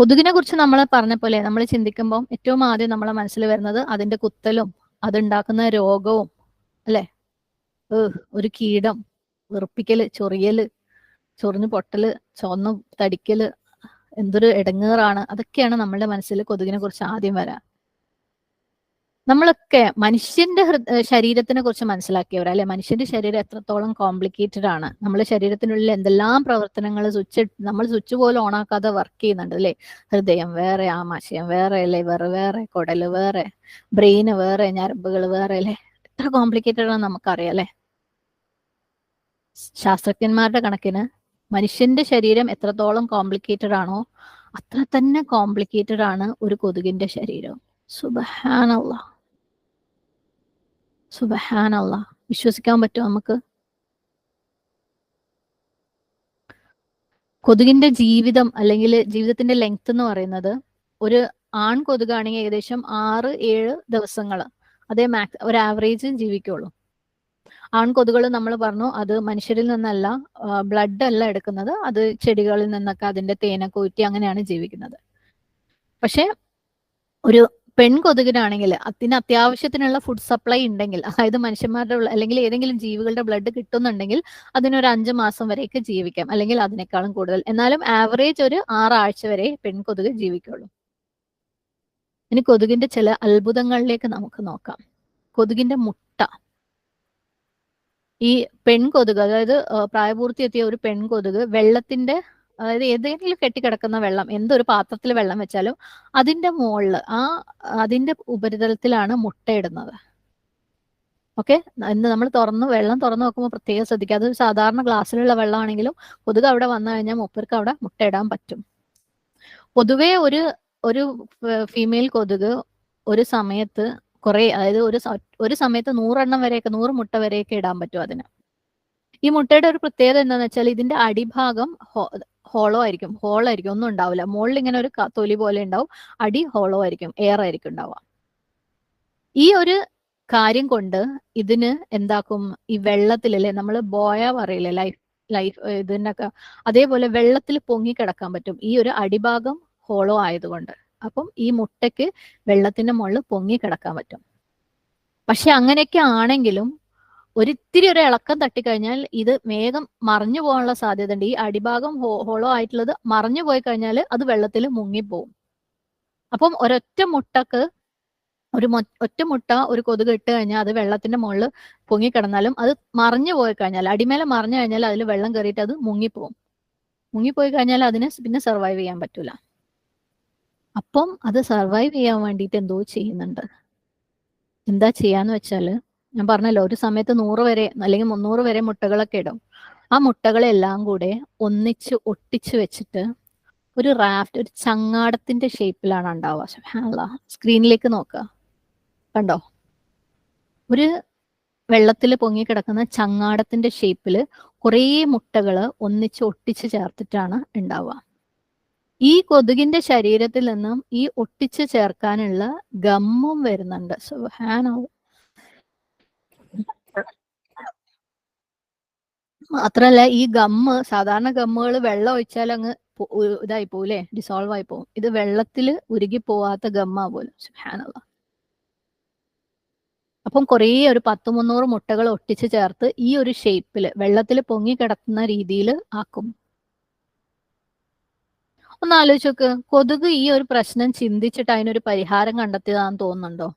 കൊതുകിനെ കുറിച്ച് നമ്മൾ പറഞ്ഞ പോലെ നമ്മൾ ചിന്തിക്കുമ്പോൾ ഏറ്റവും ആദ്യം നമ്മളെ മനസ്സിൽ വരുന്നത് അതിന്റെ കുത്തലും അതുണ്ടാക്കുന്ന രോഗവും അല്ലെ? ഒരു കീടം വെറുപ്പിക്കൽ ചൊറിയൽ ചൊറിഞ്ഞു പൊട്ടൽ ചുവന്ന് തടിക്കൽ എന്തൊരു ഇടങ്ങേറാണ് അതൊക്കെയാണ് നമ്മളുടെ മനസ്സിൽ കൊതുകിനെ കുറിച്ച് ആദ്യം വരാ. നമ്മളൊക്കെ മനുഷ്യന്റെ ശരീരത്തിനെ കുറിച്ച് മനസ്സിലാക്കിയവർ അല്ലെ? മനുഷ്യന്റെ ശരീരം എത്രത്തോളം കോംപ്ലിക്കേറ്റഡ് ആണ്. നമ്മുടെ ശരീരത്തിനുള്ളിൽ എന്തെല്ലാം പ്രവർത്തനങ്ങൾ സ്വിച്ച് നമ്മൾ സ്വിച്ച് പോലും ഓണാക്കാതെ വർക്ക് ചെയ്യുന്നുണ്ട് അല്ലെ? ഹൃദയം വേറെ ആമാശയം വേറെ ലിവർ വേറെ കുടൽ വേറെ ബ്രെയിന് വേറെ ഞരമ്പുകൾ വേറെ അല്ലെ? എത്ര കോംപ്ലിക്കേറ്റഡ് ആണ് നമുക്കറിയാം അല്ലെ? ശാസ്ത്രജ്ഞന്മാരുടെ കണക്കിന് മനുഷ്യന്റെ ശരീരം എത്രത്തോളം കോംപ്ലിക്കേറ്റഡ് ആണോ അത്ര തന്നെ കോംപ്ലിക്കേറ്റഡ് ആണ് ഒരു കൊതുകിന്റെ ശരീരം. സുബഹാനല്ല. സുബഹാനല്ല വിശ്വസിക്കാൻ പറ്റുമോ നമുക്ക്? കൊതുകിന്റെ ജീവിതം അല്ലെങ്കിൽ ജീവിതത്തിന്റെ ലെങ്ത് എന്ന് പറയുന്നത് ഒരു ആൺ കൊതുകാണെങ്കിൽ ഏകദേശം ആറ് ഏഴ് ദിവസങ്ങൾ അതേ മാക്സ് ഒരു ആവറേജ് ജീവിക്കുള്ളൂ. ആൺ കൊതുകൾ നമ്മൾ പറഞ്ഞു അത് മനുഷ്യരിൽ നിന്നല്ല ബ്ലഡ് അല്ല എടുക്കുന്നത്. അത് ചെടികളിൽ നിന്നൊക്കെ അതിന്റെ തേനൊക്കെ ഊറ്റി അങ്ങനെയാണ് ജീവിക്കുന്നത്. പക്ഷെ ഒരു പെൺകൊതുകിനാണെങ്കിൽ അതിന് അത്യാവശ്യത്തിനുള്ള ഫുഡ് സപ്ലൈ ഉണ്ടെങ്കിൽ അതായത് മനുഷ്യന്മാരുടെ അല്ലെങ്കിൽ ഏതെങ്കിലും ജീവികളുടെ ബ്ലഡ് കിട്ടുന്നുണ്ടെങ്കിൽ അതിനൊരു അഞ്ച് മാസം വരെയൊക്കെ ജീവിക്കാം. അല്ലെങ്കിൽ അതിനേക്കാളും കൂടുതൽ. എന്നാലും ആവറേജ് ഒരു ആറാഴ്ച വരെ പെൺകൊതുക് ജീവിക്കുള്ളൂ. ഇനി കൊതുകിന്റെ ചില അത്ഭുതങ്ങളിലേക്ക് നമുക്ക് നോക്കാം. കൊതുകിന്റെ മുട്ട. ഈ പെൺകൊതുക് അതായത് പ്രായപൂർത്തി എത്തിയ ഒരു പെൺകൊതുക് വെള്ളത്തിന്റെ അതായത് ഏതെങ്കിലും കെട്ടിക്കിടക്കുന്ന വെള്ളം എന്തൊരു പാത്രത്തിൽ വെള്ളം വെച്ചാലും അതിന്റെ മുകളിൽ ആ അതിന്റെ ഉപരിതലത്തിലാണ് മുട്ടയിടുന്നത് ഓക്കെ? ഇന്ന് നമ്മൾ തുറന്ന് വെള്ളം തുറന്നു നോക്കുമ്പോൾ പ്രത്യേകം ശ്രദ്ധിക്കുക. അത് സാധാരണ ഗ്ലാസ്സിലുള്ള വെള്ളമാണെങ്കിലും കൊതുക് അവിടെ വന്നു കഴിഞ്ഞാൽ മൂപ്പർക്ക് അവിടെ മുട്ടയിടാൻ പറ്റും. പൊതുവേ ഒരു ഒരു ഫീമെയിൽ കൊതുക് ഒരു സമയത്ത് കുറെ അതായത് ഒരു ഒരു സമയത്ത് നൂറെണ്ണം വരെയൊക്കെ നൂറ് മുട്ട വരെയൊക്കെ ഇടാൻ പറ്റും അതിന്. ഈ മുട്ടയുടെ ഒരു പ്രത്യേകത എന്താണെന്ന് വെച്ചാൽ ഇതിന്റെ അടിഭാഗം ഹോളോ ആയിരിക്കും. ഹോൾ ആയിരിക്കും. ഒന്നും ഉണ്ടാവില്ല. മുകളിൽ ഇങ്ങനെ ഒരു തൊലി പോലെ ഉണ്ടാവും. അടി ഹോളോ ആയിരിക്കും. എയർ ആയിരിക്കും ഉണ്ടാവുക. ഈ ഒരു കാര്യം കൊണ്ട് ഇതിന് എന്താക്കും? ഈ വെള്ളത്തിലല്ലേ? നമ്മൾ ബോയ പറയില്ലേ? ലൈഫ് ലൈഫ് ഇതിനൊക്കെ. അതേപോലെ വെള്ളത്തിൽ പൊങ്ങി കിടക്കാൻ പറ്റും. ഈ ഒരു അടിഭാഗം ഹോളോ ആയതുകൊണ്ട്. അപ്പം ഈ മുട്ടയ്ക്ക് വെള്ളത്തിന്റെ മുകളിൽ പൊങ്ങി കിടക്കാൻ പറ്റും. പക്ഷെ അങ്ങനെയൊക്കെ ആണെങ്കിലും ഒരിത്തിരി ഒരു ഇളക്കം തട്ടിക്കഴിഞ്ഞാൽ ഇത് വേഗം മറിഞ്ഞു പോകാനുള്ള സാധ്യത ഉണ്ട് ഈ അടിഭാഗം ഹോളോ ആയിട്ടുള്ളത് മറിഞ്ഞു പോയി കഴിഞ്ഞാൽ അത് വെള്ളത്തിൽ മുങ്ങിപ്പോവും. അപ്പം ഒരൊറ്റ മുട്ടക്ക് ഒരു ഒറ്റ മുട്ട ഒരു കൊതുക് ഇട്ട് കഴിഞ്ഞാൽ അത് വെള്ളത്തിന്റെ മുകളിൽ പൊങ്ങിക്കിടന്നാലും അത് മറിഞ്ഞു പോയി കഴിഞ്ഞാൽ അടിമേലെ മറിഞ്ഞു കഴിഞ്ഞാൽ അതിൽ വെള്ളം കയറിയിട്ട് അത് മുങ്ങിപ്പോവും. മുങ്ങിപ്പോയി കഴിഞ്ഞാൽ അതിന് പിന്നെ സർവൈവ് ചെയ്യാൻ പറ്റൂല. അപ്പം അത് സർവൈവ് ചെയ്യാൻ വേണ്ടിയിട്ട് എന്തോ ചെയ്യുന്നുണ്ട്. എന്താ ചെയ്യാന്ന് വെച്ചാൽ ഞാൻ പറഞ്ഞല്ലോ ഒരു സമയത്ത് നൂറ് വരെ അല്ലെങ്കിൽ മുന്നൂറ് വരെ മുട്ടകളൊക്കെ ഇടും. ആ മുട്ടകളെല്ലാം കൂടെ ഒന്നിച്ച് ഒട്ടിച്ചു വെച്ചിട്ട് ഒരു റാഫ്റ്റ് ഒരു ചങ്ങാടത്തിന്റെ ഷേപ്പിലാണ് ഉണ്ടാവുക. സ്ക്രീനിലേക്ക് നോക്കുക. കണ്ടോ? ഒരു വെള്ളത്തിൽ പൊങ്ങി കിടക്കുന്ന ചങ്ങാടത്തിന്റെ ഷേപ്പിൽ കുറേ മുട്ടകൾ ഒന്നിച്ച് ഒട്ടിച്ച് ചേർത്തിട്ടാണ് ഉണ്ടാവുക. ഈ കൊതുകിന്റെ ശരീരത്തിൽ നിന്നും ഈ ഒട്ടിച്ച് ചേർക്കാനുള്ള ഗമ്മും വരുന്നുണ്ട്. സുബ്ഹാനല്ലാ. മാത്രല്ല ഈ ഗമ്മ് സാധാരണ ഗമ്മുകൾ വെള്ളം ഒഴിച്ചാൽ അങ്ങ് ഇതായി പോകൂലേ ഡിസോൾവ് ആയി പോകും ഇത് വെള്ളത്തിൽ ഉരുകി പോവാത്ത ഗമ്മാ പോലും. അപ്പം കുറേ ഒരു പത്ത് മുന്നൂറ് മുട്ടകൾ ഒട്ടിച്ച് ചേർത്ത് ഈ ഒരു ഷേപ്പിൽ വെള്ളത്തിൽ പൊങ്ങി കിടക്കുന്ന രീതിയിൽ ആക്കും. ഒന്ന് ആലോചിച്ച് നോക്ക്. കൊതുക് ഈ ഒരു പ്രശ്നം ചിന്തിച്ചിട്ട് അതിനൊരു പരിഹാരം കണ്ടെത്തിയതാന്ന് തോന്നുന്നുണ്ടോ?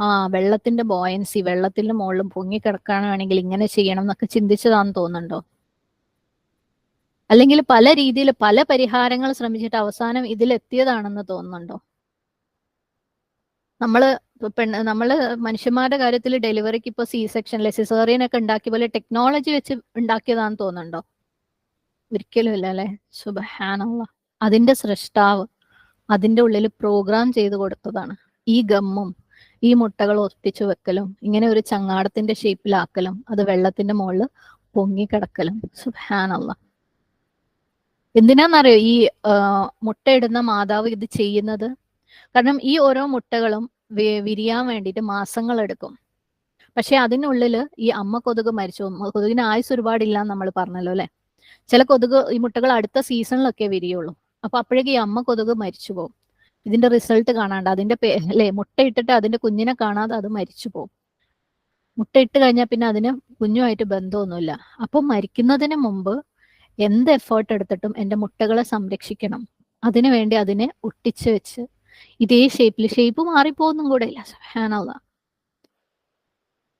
ആ വെള്ളത്തിന്റെ ബോയൻസി വെള്ളത്തിന്റെ മുകളിൽ കിടക്കാനാണെങ്കിൽ ഇങ്ങനെ ചെയ്യണം എന്നൊക്കെ ചിന്തിച്ചതാന്ന് തോന്നുന്നുണ്ടോ? അല്ലെങ്കിൽ പല രീതിയിൽ പല പരിഹാരങ്ങൾ ശ്രമിച്ചിട്ട് അവസാനം ഇതിലെത്തിയതാണെന്ന് തോന്നുന്നുണ്ടോ? നമ്മൾ പെണ്ണ് നമ്മൾ മനുഷ്യന്മാരുടെ കാര്യത്തിൽ ഡെലിവറിക്ക് ഇപ്പൊ സി സെക്ഷനിലെ സിസേറിയൻ ഒക്കെ ഉണ്ടാക്കിയ പോലെ ടെക്നോളജി വെച്ച് ഉണ്ടാക്കിയതാന്ന് തോന്നുന്നുണ്ടോ? ഒരിക്കലും ഇല്ല അല്ലെ? സുബഹാനുള്ള അതിന്റെ സൃഷ്ടാവ് അതിന്റെ ഉള്ളിൽ പ്രോഗ്രാം ചെയ്ത് കൊടുത്തതാണ്. ഈ ഗമ്മും ഈ മുട്ടകൾ ഒട്ടിച്ചു വെക്കലും ഇങ്ങനെ ഒരു ചങ്ങാടത്തിന്റെ ഷേപ്പിലാക്കലും അത് വെള്ളത്തിന്റെ മുകളിൽ പൊങ്ങി കിടക്കലും സുബഹാനല്ല. എന്തിനാന്നറിയോ ഈ മുട്ടയിടുന്ന മാതാവ് ഇത് ചെയ്യുന്നത്? കാരണം ഈ ഓരോ മുട്ടകളും വിരിയാൻ വേണ്ടിയിട്ട് മാസങ്ങൾ എടുക്കും പക്ഷെ അതിനുള്ളിൽ ഈ അമ്മ കൊതുക് മരിച്ചു. കൊതുകിന് ആയുസ് ഒരുപാടില്ല നമ്മൾ പറഞ്ഞല്ലോ അല്ലെ? ചില കൊതുക് ഈ മുട്ടകൾ അടുത്ത സീസണിലൊക്കെ വിരിയുള്ളൂ. അപ്പൊ അപ്പോഴേക്കും ഈ അമ്മ കൊതുക് മരിച്ചു പോകും. ഇതിന്റെ റിസൾട്ട് കാണാണ്ട് അതിന്റെ അല്ലെ മുട്ടയിട്ടിട്ട് അതിന്റെ കുഞ്ഞിനെ കാണാതെ അത് മരിച്ചു പോകും. മുട്ടയിട്ട് കഴിഞ്ഞാൽ പിന്നെ അതിന് കുഞ്ഞുമായിട്ട് ബന്ധമൊന്നുമില്ല. അപ്പൊ മരിക്കുന്നതിന് മുമ്പ് എന്ത് എഫേർട്ട് എടുത്തിട്ടും എന്റെ മുട്ടകളെ സംരക്ഷിക്കണം. അതിനു വേണ്ടി അതിനെ ഒട്ടിച്ച് വെച്ച് ഇതേ ഷേപ്പിൽ ഷേപ്പ് മാറിപ്പോകുന്നും കൂടെ ഇല്ല. സുഹാനല്ല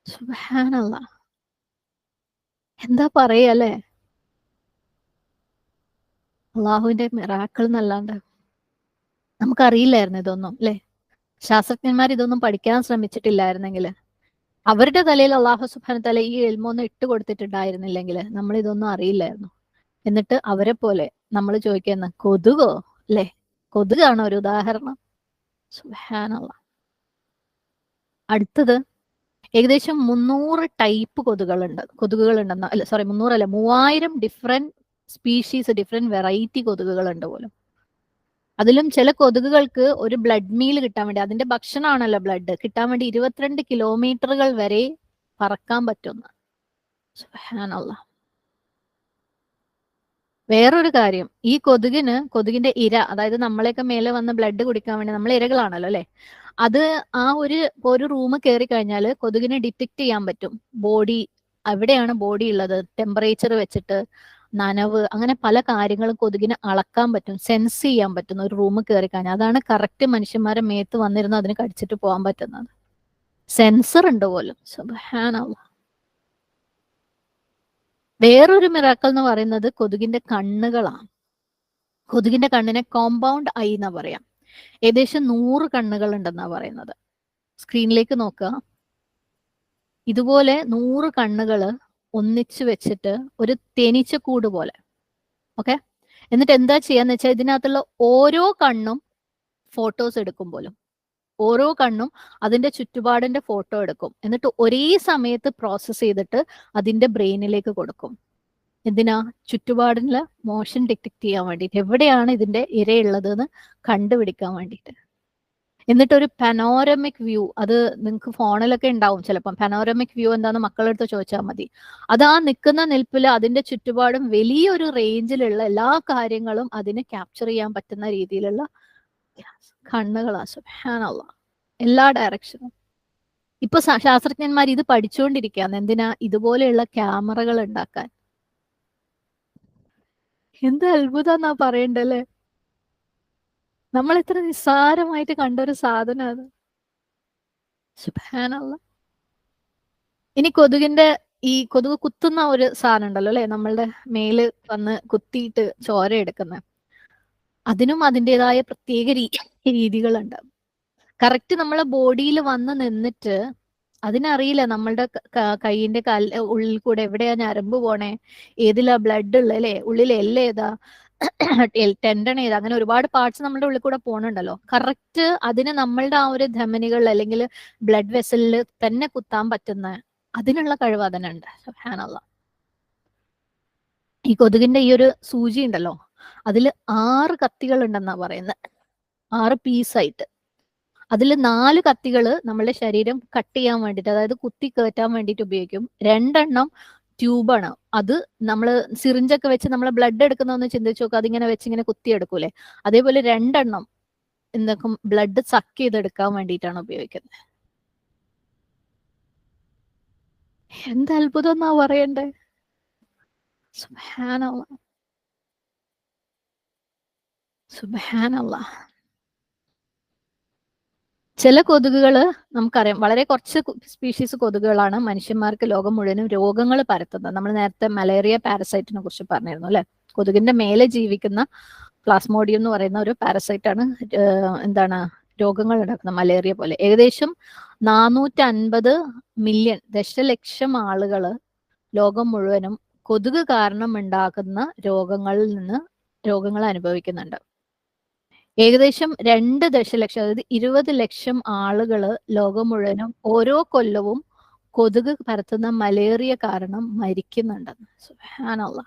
സുഹാനല്ല എന്താ പറയല്ലേ അള്ളാഹുവിന്റെ മിറാക്കൾ എന്നല്ലാണ്ട്. നമുക്കറിയില്ലായിരുന്നു ഇതൊന്നും അല്ലെ ശാസ്ത്രജ്ഞന്മാർ ഇതൊന്നും പഠിക്കാൻ ശ്രമിച്ചിട്ടില്ലായിരുന്നെങ്കിൽ അവരുടെ തലയിൽ അള്ളാഹു സുബാന തല ഈ എൽമൊന്നും ഇട്ട് കൊടുത്തിട്ടുണ്ടായിരുന്നില്ലെങ്കിൽ നമ്മൾ ഇതൊന്നും അറിയില്ലായിരുന്നു. എന്നിട്ട് അവരെ പോലെ നമ്മൾ ചോദിക്കുന്ന കൊതുകോ അല്ലെ കൊതുകാണ് ഒരു ഉദാഹരണം. സുബാനുള്ള അടുത്തത് ഏകദേശം മുന്നൂറ് ടൈപ്പ് കൊതുകളുണ്ട് കൊതുകുകളുണ്ടെന്ന് അല്ല സോറി മുന്നൂറല്ല മൂവായിരം ഡിഫറെന്റ് സ്പീഷീസ് ഡിഫറെന്റ് വെറൈറ്റി കൊതുകുകളുണ്ട് പോലും. അതിലും ചില കൊതുകുകൾക്ക് ഒരു ബ്ലഡ് മീൽ കിട്ടാൻ വേണ്ടി അതിന്റെ ഭക്ഷണമാണല്ലോ ബ്ലഡ് കിട്ടാൻ വേണ്ടി ഇരുപത്തിരണ്ട് കിലോമീറ്ററുകൾ വരെ പറക്കാൻ പറ്റുന്ന. വേറൊരു കാര്യം ഈ കൊതുകിന് കൊതുകിന്റെ ഇര അതായത് നമ്മളെയൊക്കെ മേലെ വന്ന് ബ്ലഡ് കുടിക്കാൻ വേണ്ടി നമ്മൾ ഇരകളാണല്ലോ അല്ലെ? അത് ആ ഒരു ഒരു റൂം കയറി കഴിഞ്ഞാൽ കൊതുകിനെ ഡിറ്റക്ട് ചെയ്യാൻ പറ്റും. ബോഡി എവിടെയാണ് ബോഡി ഉള്ളത്. ടെമ്പറേച്ചർ വെച്ചിട്ട് നനവ് അങ്ങനെ പല കാര്യങ്ങളും കൊതുകിനെ അളക്കാൻ പറ്റും സെൻസ് ചെയ്യാൻ പറ്റുന്ന ഒരു റൂം കയറി കഴിഞ്ഞാൽ. അതാണ് കറക്റ്റ് മനുഷ്യന്മാരെ മേത്ത് വന്നിരുന്ന് അതിന് കടിച്ചിട്ട് പോകാൻ പറ്റുന്നത്. സെൻസർ ഉണ്ട് പോലും. വേറൊരു മിറാക്കൽ എന്ന് പറയുന്നത് കൊതുകിന്റെ കണ്ണുകളാണ്. കൊതുകിന്റെ കണ്ണിനെ കോമ്പൗണ്ട് ഐ എന്നാ പറയാം. ഏകദേശം നൂറ് കണ്ണുകൾ ഉണ്ടെന്നാ പറയുന്നത് സ്ക്രീനിലേക്ക് നോക്കുക. ഇതുപോലെ നൂറ് കണ്ണുകൾ ഒന്നിച്ചു വെച്ചിട്ട് ഒരു തേനീച്ച കൂട് പോലെ. ഓക്കെ എന്നിട്ട് എന്താ ചെയ്യാന്ന് വെച്ചാൽ ഇതിനകത്തുള്ള ഓരോ കണ്ണും ഫോട്ടോസ് എടുക്കും പോലും. ഓരോ കണ്ണും അതിന്റെ ചുറ്റുപാടിന്റെ ഫോട്ടോ എടുക്കും. എന്നിട്ട് ഒരേ സമയത്ത് പ്രോസസ്സ് ചെയ്തിട്ട് അതിന്റെ ബ്രെയിനിലേക്ക് കൊടുക്കും. എന്തിനാ? ചുറ്റുപാടിനുള്ള മോഷൻ ഡിറ്റക്ട് ചെയ്യാൻ വേണ്ടിയിട്ട്. എവിടെയാണ് ഇതിന്റെ ഇരയുള്ളത് എന്ന് കണ്ടുപിടിക്കാൻ വേണ്ടിയിട്ട്. എന്നിട്ട് ഒരു പനോരമിക് വ്യൂ അത് നിങ്ങൾക്ക് ഫോണിലൊക്കെ ഉണ്ടാവും ചിലപ്പം. പനോരമിക് വ്യൂ എന്താന്ന് മക്കളെടുത്ത് ചോദിച്ചാൽ മതി. അത് ആ നിൽക്കുന്ന നിൽപ്പിൽ അതിന്റെ ചുറ്റുപാടും വലിയൊരു റേഞ്ചിലുള്ള എല്ലാ കാര്യങ്ങളും അതിന് ക്യാപ്ചർ ചെയ്യാൻ പറ്റുന്ന രീതിയിലുള്ള കണ്ണുകളാ. എല്ലാ ഡയറക്ഷനും ഇപ്പൊ ശാസ്ത്രജ്ഞന്മാർ ഇത് പഠിച്ചുകൊണ്ടിരിക്കുകയാണ് എന്തിനാ? ഇതുപോലെയുള്ള ക്യാമറകൾ ഉണ്ടാക്കാൻ. എന്ത് അത്ഭുതം എന്നാ പറയണ്ടല്ലേ? നമ്മൾ എത്ര നിസ്സാരമായിട്ട് കണ്ടൊരു സാധനം അത്. ഇനി കൊതുകിന്റെ ഈ കൊതുക് കുത്തുന്ന ഒരു സാധനം ഉണ്ടല്ലോ അല്ലെ? നമ്മളുടെ മേൽ വന്ന് കുത്തിയിട്ട് ചോര എടുക്കുന്ന. അതിനും അതിന്റെതായ പ്രത്യേക രീതികളുണ്ട്. കറക്റ്റ് നമ്മളെ ബോഡിയിൽ വന്ന് നിന്നിട്ട് അതിനറിയില്ല നമ്മളുടെ കൈയിന്റെ കാൽ ഉള്ളിൽ കൂടെ എവിടെയാ ഞരമ്പ് പോണേ? ഏതിലാ ബ്ലഡ് ഉള്ള അല്ലേ? ഉള്ളിൽ എല്ലേതാ ടെൻഡൺ ചെയ്ത് അങ്ങനെ ഒരുപാട് പാർട്സ് നമ്മുടെ ഉള്ളിൽ കൂടെ പോകണുണ്ടല്ലോ കറക്റ്റ് അതിന് നമ്മളുടെ ആ ഒരു ധമനികൾ അല്ലെങ്കിൽ ബ്ലഡ് വെസലിൽ തന്നെ കുത്താൻ പറ്റുന്ന അതിനുള്ള കഴിവ് അതിനുണ്ട് ഹാനല്ല ഈ കൊതുകിന്റെ ഈ ഒരു സൂചി ഉണ്ടല്ലോ അതിൽ ആറ് കത്തികൾ ഉണ്ടെന്നാ പറയുന്നത് ആറ് പീസായിട്ട് അതിൽ നാല് കത്തികൾ നമ്മളുടെ ശരീരം കട്ട് ചെയ്യാൻ വേണ്ടിയിട്ട് അതായത് കുത്തി കയറ്റാൻ വേണ്ടിയിട്ട് ഉപയോഗിക്കും. രണ്ടെണ്ണം ട്യൂബാണ് അത് നമ്മൾ സിറിഞ്ചൊക്കെ വെച്ച് നമ്മൾ ബ്ലഡ് എടുക്കുന്ന ചിന്തിച്ചു നോക്കുക അതിങ്ങനെ വെച്ച് ഇങ്ങനെ കുത്തിയെടുക്കൂലേ? അതേപോലെ രണ്ടെണ്ണം എന്തൊക്കെ ബ്ലഡ് സക്ക് ചെയ്തെടുക്കാൻ വേണ്ടിയിട്ടാണ് ഉപയോഗിക്കുന്നത്. എന്ത് അത്ഭുതം എന്നാ പറയണ്ടേ? സുബാനല്ല സുബാനല്ല ചില കൊതുകുകൾ നമുക്കറിയാം. വളരെ കുറച്ച് സ്പീഷീസ് കൊതുകുകളാണ് മനുഷ്യന്മാർക്ക് ലോകം മുഴുവനും രോഗങ്ങൾ പരത്തുന്നത്. നമ്മൾ നേരത്തെ മലേറിയ പാരസൈറ്റിനെ കുറിച്ച് പറഞ്ഞിരുന്നു അല്ലെ? കൊതുകിന്റെ മേലെ ജീവിക്കുന്ന പ്ലാസ്മോഡിയം എന്ന് പറയുന്ന ഒരു പാരസൈറ്റ് ആണ് എന്താണ് രോഗങ്ങൾ ഉണ്ടാക്കുന്നത് മലേറിയ പോലെ. ഏകദേശം നാനൂറ്റി അൻപത് മില്യൺ ദശലക്ഷം ആളുകൾ ലോകം മുഴുവനും കൊതുക് കാരണം ഉണ്ടാക്കുന്ന രോഗങ്ങളിൽ നിന്ന് രോഗങ്ങൾ അനുഭവിക്കുന്നുണ്ട്. ഏകദേശം രണ്ട് ദശലക്ഷം അതായത് ഇരുപത് ലക്ഷം ആളുകൾ ലോകം മുഴുവനും ഓരോ കൊല്ലവും കൊതുക് പരത്തുന്ന മലേറിയ കാരണം മരിക്കുന്നുണ്ടെന്ന് സുഹാനുള്ള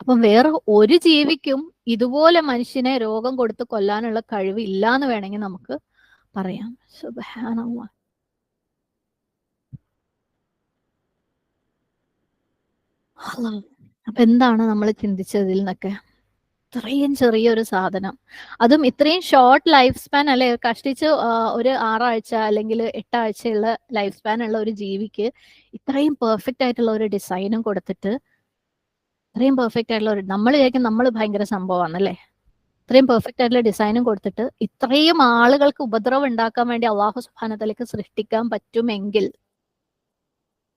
അപ്പം വേറെ ഒരു ജീവിക്കും ഇതുപോലെ മനുഷ്യനെ രോഗം കൊടുത്ത് കൊല്ലാനുള്ള കഴിവ് ഇല്ല എന്ന് വേണമെങ്കിൽ നമുക്ക് പറയാം. സുബാനുള്ള അപ്പൊ എന്താണ് നമ്മൾ ചിന്തിച്ചതിൽ നിന്നൊക്കെ? ഇത്രയും ചെറിയൊരു സാധനം. അതും ഇത്രയും ഷോർട്ട് ലൈഫ് സ്പാൻ അല്ലെ? കഷ്ടിച്ച് ഒരു ആറാഴ്ച അല്ലെങ്കിൽ എട്ടാഴ്ചയുള്ള ലൈഫ് സ്പാൻ ഉള്ള ഒരു ജീവിക്ക് ഇത്രയും പെർഫെക്റ്റ് ആയിട്ടുള്ള ഒരു ഡിസൈനും കൊടുത്തിട്ട് ഇത്രയും പെർഫെക്റ്റ് ആയിട്ടുള്ള ഒരു നമ്മൾ വിചാരിക്കും നമ്മൾ ഭയങ്കര സംഭവമാണ് അല്ലേ ഇത്രയും പെർഫെക്റ്റ് ആയിട്ടുള്ള ഡിസൈനും കൊടുത്തിട്ട് ഇത്രയും ആളുകൾക്ക് ഉപദ്രവം ഉണ്ടാക്കാൻ വേണ്ടി അള്ളാഹു സുബാനത്തലേക്ക് സൃഷ്ടിക്കാൻ പറ്റുമെങ്കിൽ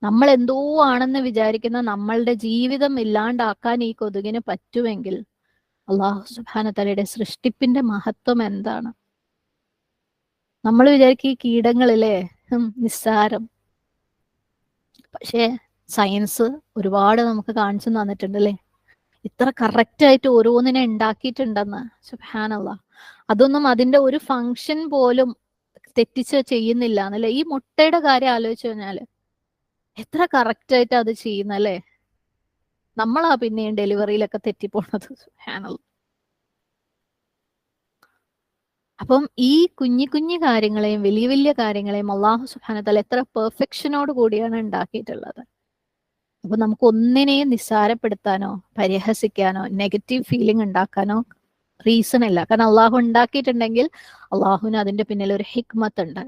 നമ്മൾ എന്തോ ആണെന്ന് വിചാരിക്കുന്ന നമ്മളുടെ ജീവിതം ഇല്ലാണ്ടാക്കാൻ ഈ കൊതുകിന് പറ്റുമെങ്കിൽ അള്ളാഹു സുബാനത്തലയുടെ സൃഷ്ടിപ്പിന്റെ മഹത്വം എന്താണ്? നമ്മൾ വിചാരിക്കും ഈ കീടങ്ങളിലെ നിസ്സാരം. പക്ഷേ സയൻസ് ഒരുപാട് നമുക്ക് കാണിച്ചു തന്നിട്ടുണ്ട് അല്ലേ? ഇത്ര കറക്റ്റ് ആയിട്ട് ഓരോന്നിനെ ഉണ്ടാക്കിയിട്ടുണ്ടെന്ന് സുഹാനല്ല അതൊന്നും അതിന്റെ ഒരു ഫങ്ഷൻ പോലും തെറ്റിച്ച് ചെയ്യുന്നില്ല എന്നല്ലേ? ഈ മുട്ടയുടെ കാര്യം ആലോചിച്ചു കഴിഞ്ഞാൽ എത്ര കറക്റ്റ് ആയിട്ട് അത് ചെയ്യുന്നല്ലേ? നമ്മളാ പിന്നെയും ഡെലിവറിയിലൊക്കെ തെറ്റിപ്പോണത് സുഹാനല്ല. അപ്പം ഈ കുഞ്ഞു കുഞ്ഞു കാര്യങ്ങളെയും വലിയ വലിയ കാര്യങ്ങളെയും അള്ളാഹു സുഹാനത്തല എത്ര പെർഫെക്ഷനോട് കൂടിയാണ് ഉണ്ടാക്കിയിട്ടുള്ളത് അപ്പൊ നമുക്ക് ഒന്നിനെയും നിസ്സാരപ്പെടുത്താനോ പരിഹസിക്കാനോ നെഗറ്റീവ് ഫീലിംഗ് ഉണ്ടാക്കാനോ റീസൺ ഇല്ല. കാരണം അള്ളാഹു ഉണ്ടാക്കിയിട്ടുണ്ടെങ്കിൽ അള്ളാഹുവിന് അതിന്റെ പിന്നിൽ ഒരു ഹിക്മത്ത് ഉണ്ട്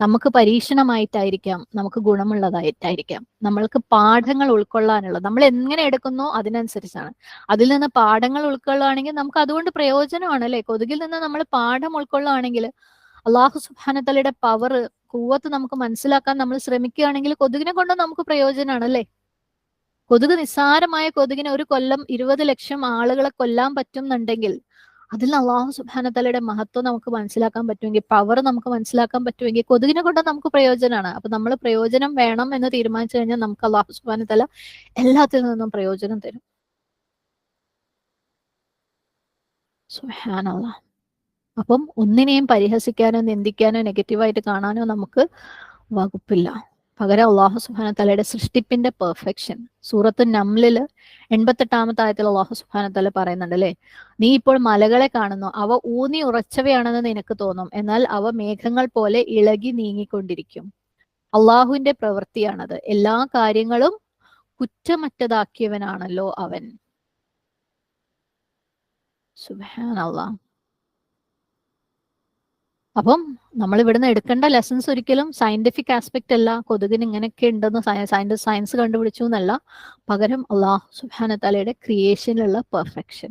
നമുക്ക് പരീക്ഷണമായിട്ടായിരിക്കാം നമുക്ക് ഗുണമുള്ളതായിട്ടായിരിക്കാം. നമ്മൾക്ക് പാഠങ്ങൾ ഉൾക്കൊള്ളാനുള്ളത് നമ്മൾ എങ്ങനെ എടുക്കുന്നോ അതിനനുസരിച്ചാണ്. അതിൽ നിന്ന് പാഠങ്ങൾ ഉൾക്കൊള്ളുകയാണെങ്കിൽ നമുക്ക് അതുകൊണ്ട് പ്രയോജനമാണ് അല്ലെ? കൊതുകിൽ നിന്ന് നമ്മൾ പാഠം ഉൾക്കൊള്ളുകയാണെങ്കിൽ അള്ളാഹു സുബാനത്തലയുടെ പവർ കൂവത്ത് നമുക്ക് മനസ്സിലാക്കാൻ നമ്മൾ ശ്രമിക്കുകയാണെങ്കിൽ കൊതുകിനെ കൊണ്ട് നമുക്ക് പ്രയോജനമാണ് അല്ലേ? കൊതുക് നിസ്സാരമായ കൊതുകിനെ ഒരു കൊല്ലം ഇരുപത് ലക്ഷം ആളുകളെ കൊല്ലാൻ പറ്റുന്നുണ്ടെങ്കിൽ അതിൽ അള്ളാഹു സുബാനത്തലയുടെ മഹത്വം നമുക്ക് മനസ്സിലാക്കാൻ പറ്റുമെങ്കിൽ പവർ നമുക്ക് മനസ്സിലാക്കാൻ പറ്റുമെങ്കിൽ കൊതുകിനെ കൊണ്ട് നമുക്ക് പ്രയോജനമാണ് അപ്പൊ നമ്മൾ പ്രയോജനം വേണം എന്ന് തീരുമാനിച്ചു കഴിഞ്ഞാൽ നമുക്ക് അള്ളാഹു സുബാനത്തല എല്ലാത്തിൽ നിന്നും പ്രയോജനം തരും. സുഹാനല്ല അപ്പം ഒന്നിനെയും പരിഹസിക്കാനോ നിന്ദിക്കാനോ നെഗറ്റീവായിട്ട് കാണാനോ നമുക്ക് വകുപ്പില്ല. പകരം അള്ളാഹു സുബാന തലയുടെ സൃഷ്ടിപ്പിന്റെ പെർഫെക്ഷൻ സൂറത്ത് നംലിൽ എൺപത്തെട്ടാമത്തെ ആയത്തിൽ അള്ളാഹു സുബാന തല പറയുന്നുണ്ട് അല്ലെ നീ ഇപ്പോൾ മലകളെ കാണുന്നു. അവ ഊന്നി ഉറച്ചവയാണെന്ന് നിനക്ക് തോന്നും. എന്നാൽ അവ മേഘങ്ങൾ പോലെ ഇളകി നീങ്ങിക്കൊണ്ടിരിക്കും. അള്ളാഹുവിന്റെ പ്രവൃത്തിയാണത്. എല്ലാ കാര്യങ്ങളും കുറ്റമറ്റതാക്കിയവനാണല്ലോ അവൻ. സുബാൻ അള്ളാഹ് അപ്പം നമ്മൾ ഇവിടുന്ന് എടുക്കേണ്ട ലെസൺസ് ഒരിക്കലും സയന്റിഫിക് ആസ്പെക്ട് അല്ല. കൊതുകിന് ഇങ്ങനെയൊക്കെ ഉണ്ടെന്ന് സയൻസ് സയൻസ് കണ്ടുപിടിച്ചു എന്നല്ല. പകരം അള്ളാഹു സുബാന തലയുടെ ക്രിയേഷനിലുള്ള പെർഫെക്ഷൻ